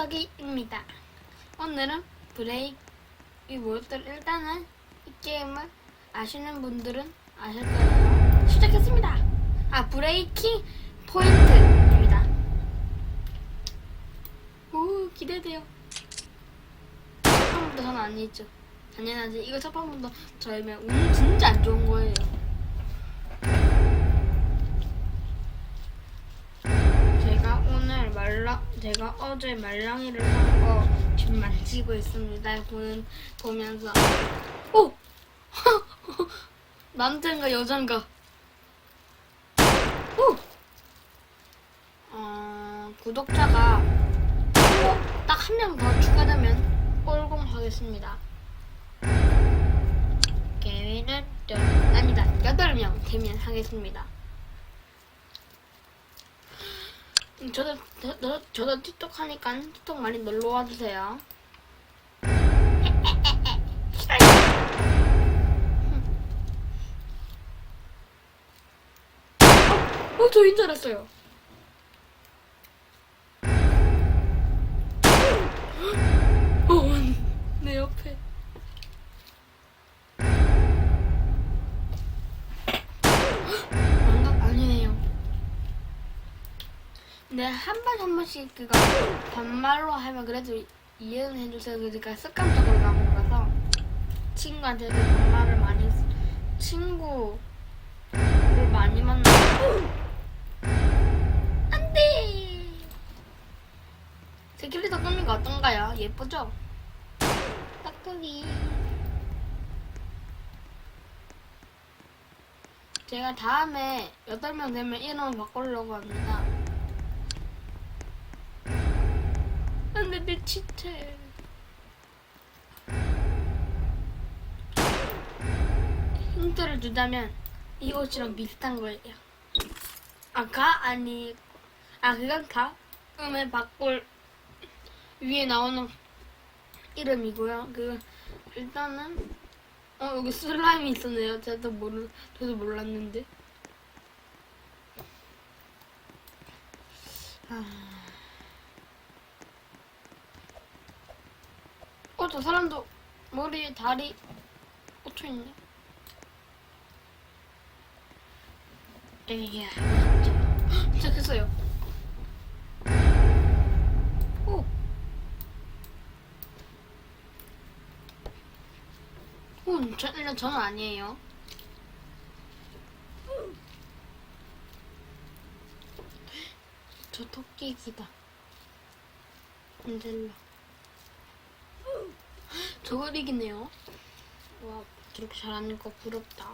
떡떡이입니다. 오늘은 브레이크 이 뭐였더라 일단은 이 게임을 아시는 분들은 아실 거예요. 시작했습니다. 아 브레이킹 포인트입니다. 오 기대돼요. 첫 판부터 저는 아니죠. 당연하지. 이거 첫 판부터 저희면 운 진짜 안 좋은 거예요. 제가 어제 말랑이를 산거 지금 만지고 있습니다. 보는 보면서. 오! 남자인가 여잔가? 오! 어, 구독자가 딱 한 명 더 추가되면 꼴공 하겠습니다. 개는 또 아니다. 여덟 명 되면 하겠습니다. 음, 저도 저, 저, 저도 틱톡 하니까 틱톡 많이 놀러 와주세요. 어, 어, 저인 줄 알았어요. 근데 한번 한 번씩 그거 반말로 하면 그래도 이해는 해주세요. 그러니까 습관적으로 나온 거라서 친구한테 도 반말을 많이 했- 친구를 많이 만나. 안돼. 세킬리더 꾸민 거 어떤가요? 예쁘죠? 딱딱이. 제가 다음에 8명 되면 이름을 바꾸려고 합니다. 내 치체. 힌트를 주자면 이 옷이랑 비슷한 거예요. 아, 가? 아니. 아, 그건 가? 음에 바꿀 위에 나오는 이름이고요. 그, 일단은, 어, 여기 슬라임이 있었네요. 저도 모르, 저도 몰랐는데. 아. 어, 저 사람도 머리에 다리 꽂혀 있네. 에이야, 맞죠. 시작했어요. 오. 오, 저, 일단 저는 아니에요. 저 토끼기다. 안젤라. 저걸 이기네요. 와, 저렇게 잘하는 거 부럽다.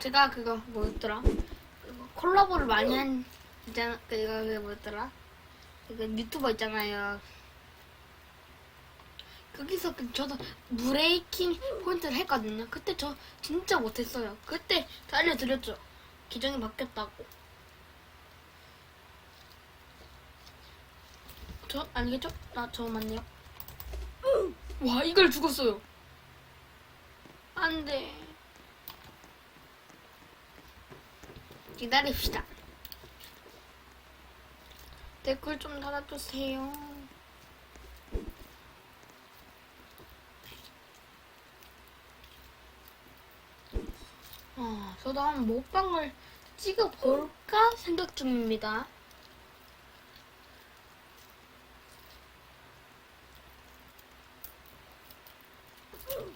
제가 그거 뭐였더라? 그거 콜라보를 많이 한 있잖아. 그거 그게 뭐였더라? 그 유튜버 있잖아요. 거기서 그 저도 브레이킹 포인트를 했거든요. 그때 저 진짜 못했어요. 그때 저 알려드렸죠. 기종이 바뀌었다고. 저 아니겠죠? 나저 맞네요. 와 이걸 죽었어요. 안돼. 기다립시다. 댓글 좀 달아주세요. 아, 저도 한번 먹방을 찍어볼까 생각 중입니다.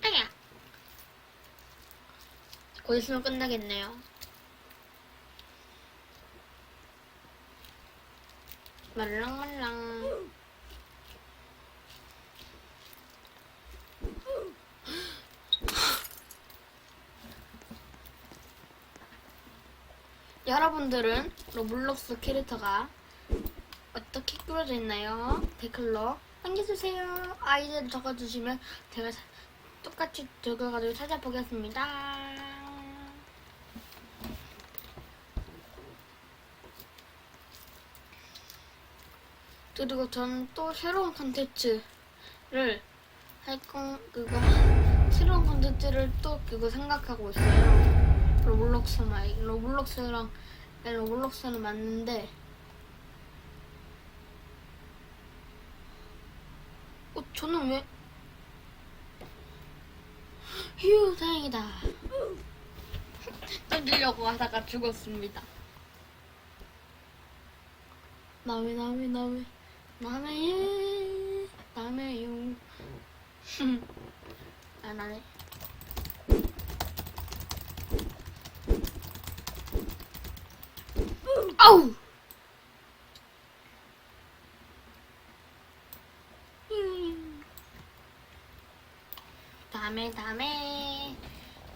아야. 곧 있으면 끝나겠네요. 말랑말랑. 여러분들은 로블록스 캐릭터가 어떻게 꾸려져 있나요? 댓글로 남겨주세요. 아이디를 적어주시면 제가 자- 똑같이 적어가지고 찾아보겠습니다. 그리고 저는 또 새로운 컨텐츠를 할 건, 그거, 새로운 컨텐츠를 또 그거 생각하고 있어요. 로블 로블록스 말 로블록스랑 네, 로블록스는 맞는데 어 저는 왜 휴 다행이다. 던지려고 하다가 죽었습니다. 나왜 나왜 나왜 나왜 나왜요 아 나네. 아우! 음. 다음에 다음에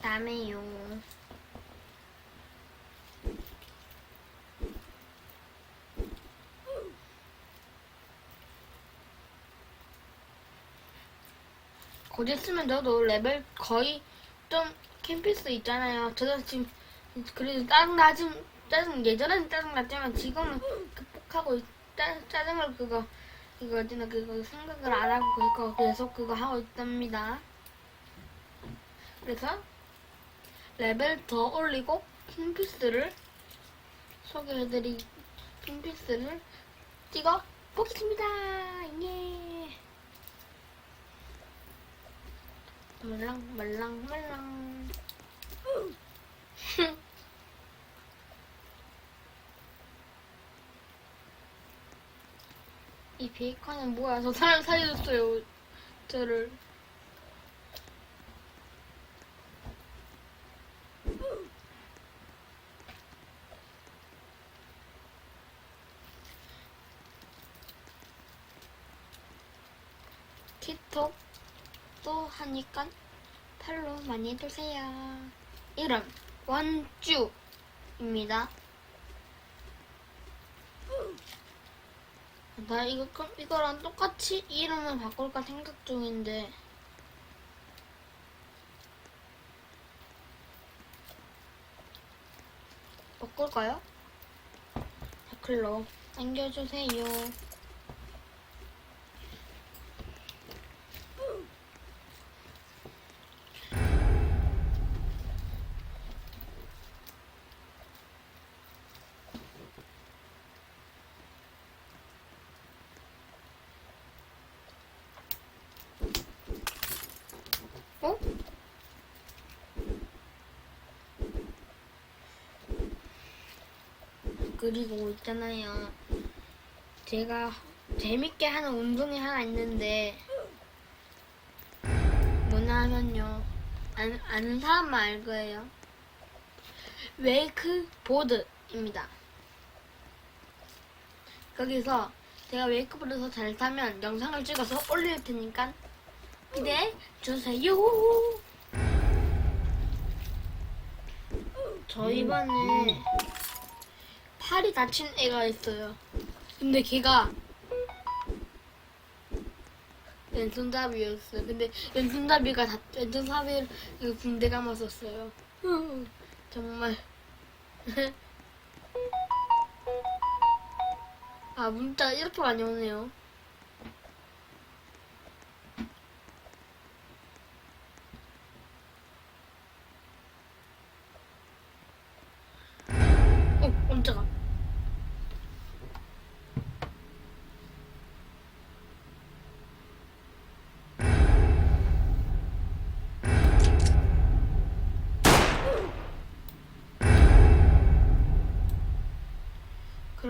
다음에요 곧 있으면 저도 레벨 거의 좀 캠피스 있잖아요. 저도 지금 그래도 짜증 나좀 짜증 예전에는 짜증 났지만 지금은 극복하고 있- 짜, 짜증을 그거 이거 어디나 그거 생각을 안 하고 그거 계속 그거 하고 있답니다. 그래서 레벨 더 올리고 킹피스를 소개해드리 킹피스를 찍어 보겠습니다. 예. 말랑 말랑 말랑. 이 베이컨은 뭐야? 저 사람 살려줬어요. 저를. 틱톡 또 하니까 팔로 많이 해주세요. 이름 원주입니다. 나 이거 이거랑 똑같이 이름을 바꿀까 생각 중인데 바꿀까요? 댓글로 남겨주세요. 어? 그리고 있잖아요. 제가 재밌게 하는 운동이 하나 있는데 뭐냐 하면요. 안, 아는 사람만 알 거예요. 웨이크보드입니다. 거기서 제가 웨이크보드에서 잘 타면 영상을 찍어서 올릴 테니까 기대해 주세요. 저 이번에 팔이 다친 애가 있어요. 근데 걔가 왼손잡이였어요. 근데 왼손잡이가 다 왼손잡이를 그 군대 감았었어요. 정말. 아 문자 이렇게 많이 오네요.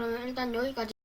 그러면 일단 여기까지.